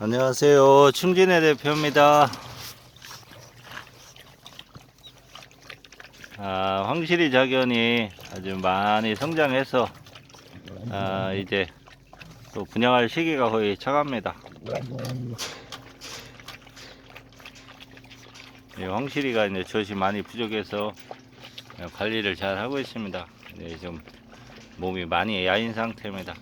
안녕하세요. 충진의 대표입니다. 아, 황실이 자견이 아주 많이 성장해서 아, 이제 또 분양할 시기가 거의 차갑니다. 이 황실이가 이제 젖이 많이 부족해서 관리를 잘 하고 있습니다. 네, 좀 몸이 많이 야인 상태입니다.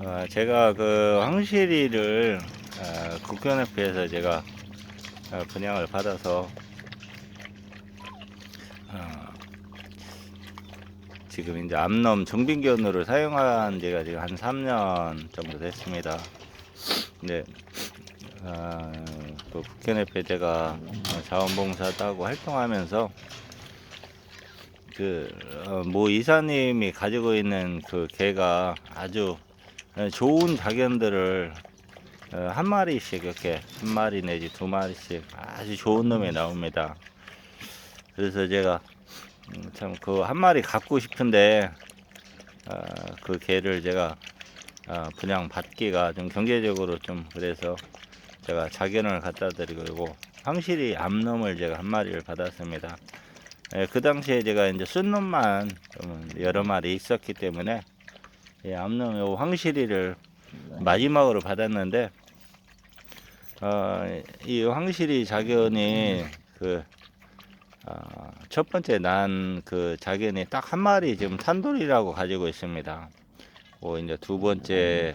아, 제가 그 황실이를 아, 국견협회에서 제가 아, 분양을 받아서 아, 지금 이제 암놈 정빈견으로 사용한 지가 지금 한 3년 정도 됐습니다. 네. 아, 그 국견협회 제가 자원봉사도 하고 활동하면서 그, 어, 모 이사님이 가지고 있는 그 개가 아주 어, 좋은 자견들을 어, 한 마리씩 이렇게 한 마리 내지 두 마리씩 아주 좋은 놈이 나옵니다. 그래서 제가 음, 참그 한 마리 갖고 싶은데 어, 그 개를 제가 어, 분양 받기가 좀 경제적으로 좀 그래서 제가 자견을 갖다 드리고 황실이 암놈을 제가 한 마리를 받았습니다. 예, 그 당시에 제가 이제 순 놈만 좀 여러 마리 있었기 때문에 예, 암놈 요 황실이를 마지막으로 받았는데 어, 이 황실이 자견이 그 어, 첫 번째 난 그 자견이 딱 한 마리 지금 탄돌이라고 가지고 있습니다. 뭐 이제 두 번째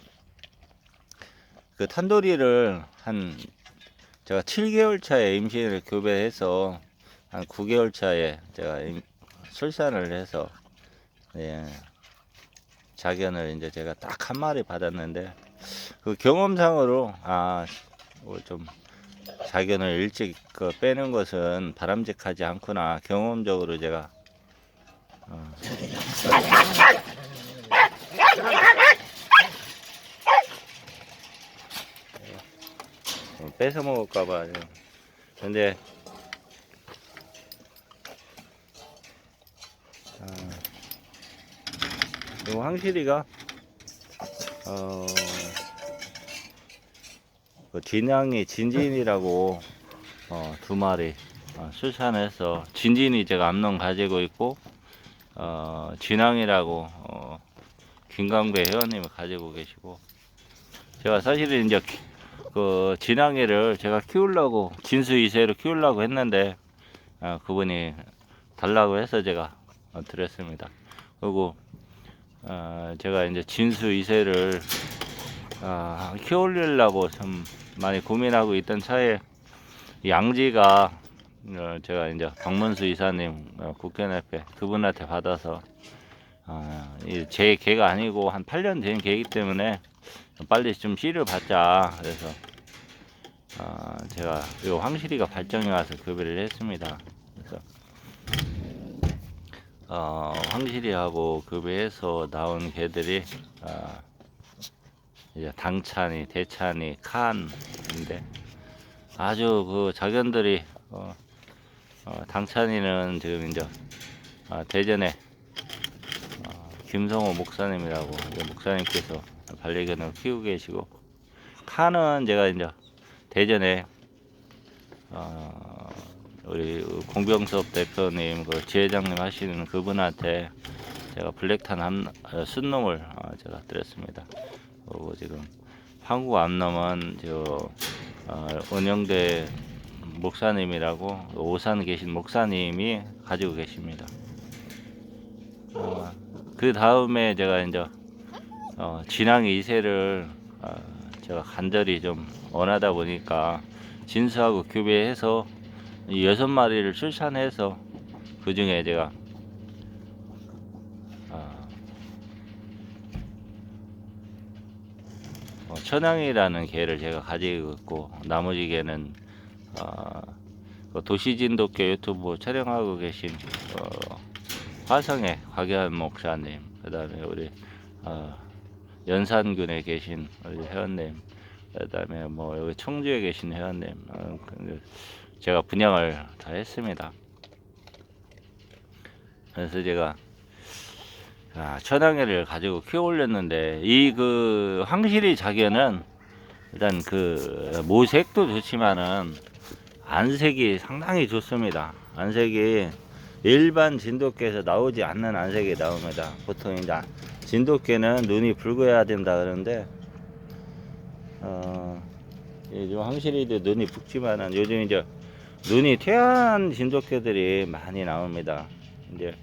그 탄돌이를 한 제가 7개월 차에 임신을 교배해서 한 9개월 차에 제가 임- 출산을 해서 예, 자견을 이제 제가 딱 한 마리 받았는데 그 경험상으로 아좀 자견을 일찍 그 빼는 것은 바람직하지 않구나. 경험적으로 제가 어, 어, 뺏어 먹을까봐 근데 이 황실이가 어, 그 진양이 진진이라고 어, 두 마리 어, 출산해서 진진이 제가 암농 가지고 있고 어, 진양이라고 어, 김강배 회원님이 가지고 계시고 제가 사실은 이제 키- 그 진양이를 제가 키우려고 진수 이세로 키우려고 했는데 어, 그분이 달라고 해서 제가 어, 드렸습니다. 그리고 어, 제가 이제 진수 2세를 어, 키우려고 좀 많이 고민하고 있던 차에 양지가 어, 제가 이제 박문수 이사님 어, 국견협회 그분한테 받아서 어, 이제 개가 아니고 한 8년 된 개이기 때문에 빨리 좀 씨를 받자 그래서 어, 제가 요 황실이가 발정에 와서 급여를 했습니다. 그래서 어, 황실이하고 급여해서 나온 개들이 어, 이제 당찬이, 대찬이, 칸인데 아주 그 자견들이 어, 어, 당찬이는 지금 이제 아, 대전에 어, 김성호 목사님이라고 이 목사님께서 반려견을 키우고 계시고 칸은 제가 이제 대전에 어, 우리 공병섭 대표님, 그 지회장님 하시는 그분한테 제가 블랙탄 암, 어, 순놈을 어, 제가 드렸습니다. 그리고 지금 한국 암놈은 저 어, 원영대 목사님이라고 오산 계신 목사님이 가지고 계십니다. 어, 그 다음에 제가 이제 어, 진앙 이세를 어, 제가 간절히 좀 원하다 보니까 진수하고 교배해서 이 여섯 마리를 출산해서 그 중에 제가 어, 어, 천양이라는 개를 제가 가지고 있고 나머지 개는 어, 그 도시진독교 유튜브 촬영하고 계신 어, 화성의 곽연 목사님 그 다음에 우리 어, 연산군에 계신 우리 회원님, 그 다음에 뭐 여기 청주에 계신 회원님, 어, 그 제가 분양을 다 했습니다. 그래서 제가 아, 천양개를 가지고 키워 올렸는데 이 그 황실이 자견은 일단 그 모색도 좋지만은 안색이 상당히 좋습니다. 안색이 일반 진돗개에서 나오지 않는 안색이 나옵니다. 보통 이제 진돗개는 눈이 붉어야 된다 그러는데 어, 요즘 황실이도 눈이 붉지만은 요즘 이제 눈이 퇴한 진돗개들이 많이 나옵니다. 이제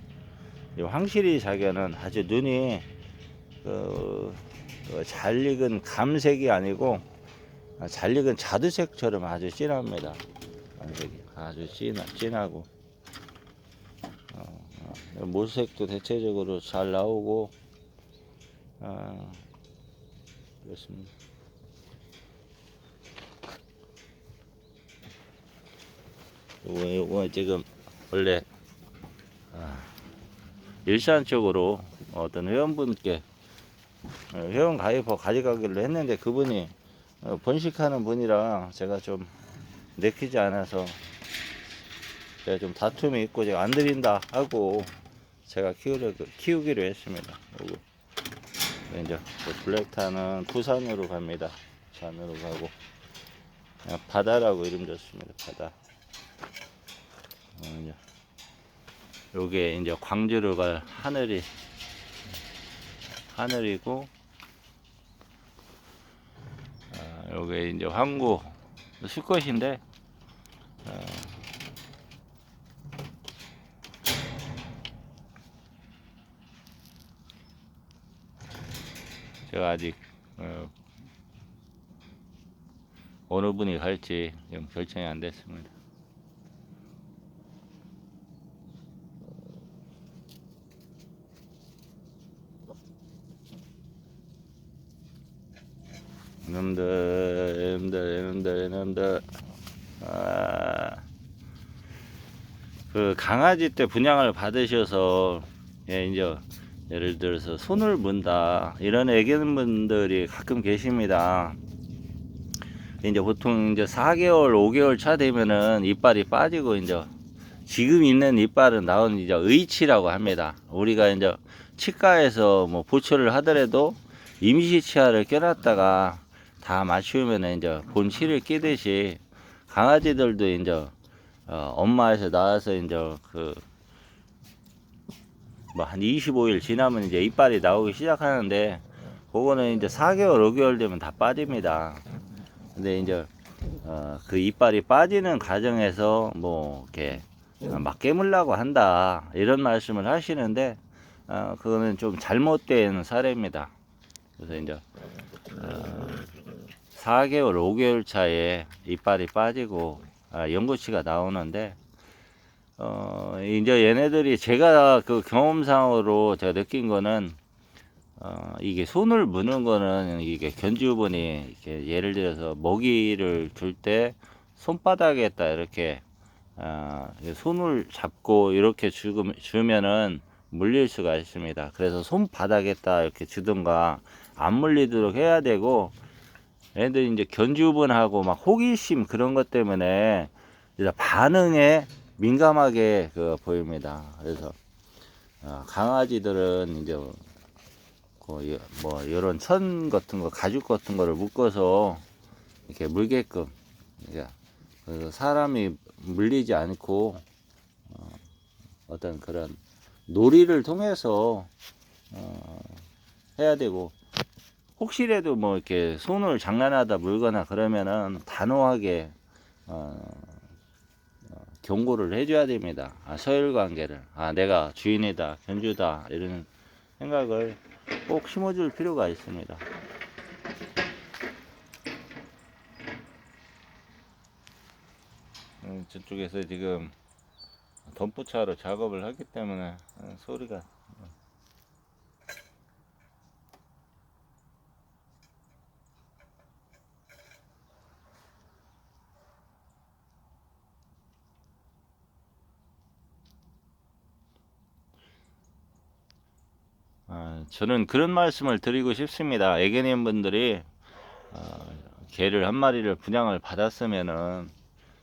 이 황실이 자견은 아주 눈이 그, 그잘 익은 감색이 아니고 아, 잘 익은 자두색처럼 아주 진합니다. 아주 진하, 진하고 어, 어, 모색도 대체적으로 잘 나오고 어, 그렇습니다. 요거, 요거 지금 원래 아, 일산 쪽으로 어떤 회원분께 어, 회원 가입하고 가져가기로 했는데 그분이 어, 번식하는 분이라 제가 좀 내키지 않아서 제가 좀 다툼이 있고 제가 안 드린다 하고 제가 키우려 키우기로 했습니다. 요거. 네, 이제 그 블랙타는 부산으로 갑니다. 부산으로 가고 바다라고 이름 줬습니다. 바다. 어, 이제 요게 이제 광주로 갈 하늘이 하늘이고 아, 요게 이제 황구 수컷인데 어, 제가 아직 어, 어느 분이 갈지 결정이 안 됐습니다. 이놈들, 이놈들, 이놈들, 이놈들. 아, 그 강아지 때 분양을 받으셔서 예, 이제 예를 들어서 손을 문다 이런 애견분들이 가끔 계십니다. 이제 보통 이제 4개월, 5개월 차 되면은 이빨이 빠지고 이제 지금 있는 이빨은 나온 이제 의치라고 합니다. 우리가 이제 치과에서 뭐 보초를 하더라도 임시 치아를 껴놨다가 다 맞추면 이제 본치를 끼듯이 강아지들도 이제 어, 엄마에서 나와서 이제 그 뭐 한 25일 지나면 이제 이빨이 나오기 시작하는데 그거는 이제 4개월, 5개월 되면 다 빠집니다. 근데 이제 어, 그 이빨이 빠지는 과정에서 뭐 이렇게 막 깨물라고 한다 이런 말씀을 하시는데 어, 그거는 좀 잘못된 사례입니다. 그래서 이제 어, 4개월, 5개월 차에 이빨이 빠지고 아, 연고치가 나오는데 어, 이제 얘네들이 제가 그 경험상으로 제가 느낀 거는 어, 이게 손을 무는 거는 이게 견주분이 이렇게 예를 들어서 먹이를 줄 때 손바닥에다 이렇게 어, 손을 잡고 이렇게 주면, 주면은 물릴 수가 있습니다. 그래서 손바닥에다 이렇게 주든가 안 물리도록 해야 되고 애들 이제 견주분하고 막 호기심 그런 것 때문에 반응에 민감하게 그 보입니다. 그래서 어, 강아지들은 이제 그 여- 뭐 이런 천 같은 거 가죽 같은 거를 묶어서 이렇게 물게끔 그래서 사람이 물리지 않고 어, 어떤 그런 놀이를 통해서 어, 해야 되고 혹시라도 뭐 이렇게 손을 장난하다 물거나 그러면은 단호하게 어, 어, 경고를 해줘야 됩니다. 아, 서열 관계를 아 내가 주인이다 견주다 이런 생각을 꼭 심어줄 필요가 있습니다. 음, 저쪽에서 지금 덤프차로 작업을 하기 때문에 어, 소리가 아, 저는 그런 말씀을 드리고 싶습니다. 애견인 분들이 어, 개를 한 마리를 분양을 받았으면은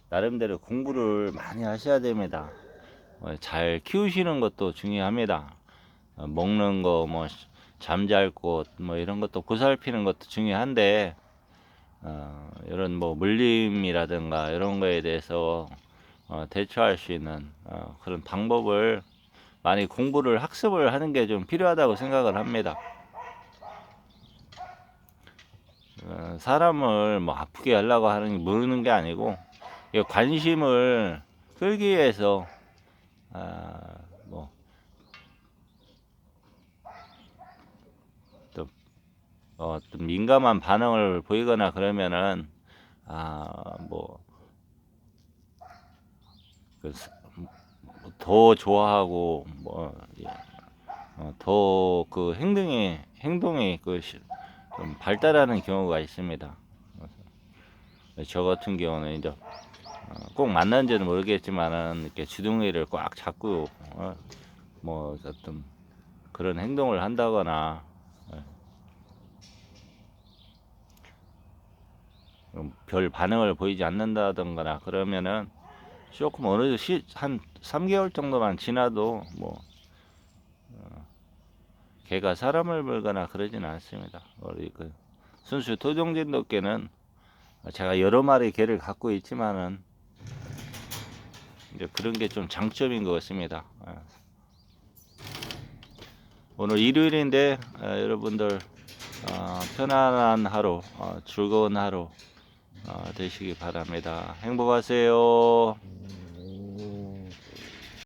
나름대로 공부를 많이 하셔야 됩니다. 어, 잘 키우시는 것도 중요합니다. 어, 먹는 거, 뭐 잠잘 곳, 뭐 이런 것도 보살피는 것도 중요한데 어, 이런 뭐 물림이라든가 이런 거에 대해서 어, 대처할 수 있는 어, 그런 방법을 많이 공부를 학습을 하는 게 좀 필요하다고 생각을 합니다. 어, 사람을 뭐 아프게 하려고 하는 게 모르는 게 아니고 관심을 끌기 위해서 아, 뭐 또, 어, 또 민감한 반응을 보이거나 그러면은 아 뭐 그, 더 좋아하고 뭐더 그 행동이 행동이 그좀 발달하는 경우가 있습니다. 저 같은 경우는 이제 어, 꼭 만난지는 모르겠지만은 이렇게 주둥이를 꽉 잡고 어, 뭐 어떤 그런 행동을 한다거나 예. 음, 별 반응을 보이지 않는다던거나 그러면은 조금 어느 시, 한 3개월 정도만 지나도 뭐 어, 개가 사람을 물거나 그러지는 않습니다. 우리 그 순수 토종진돗개는 제가 여러 마리 개를 갖고 있지만은 이제 그런 게 좀 장점인 것 같습니다. 예. 오늘 일요일인데 어, 여러분들 어, 편안한 하루, 어, 즐거운 하루 어, 되시기 바랍니다. 행복하세요.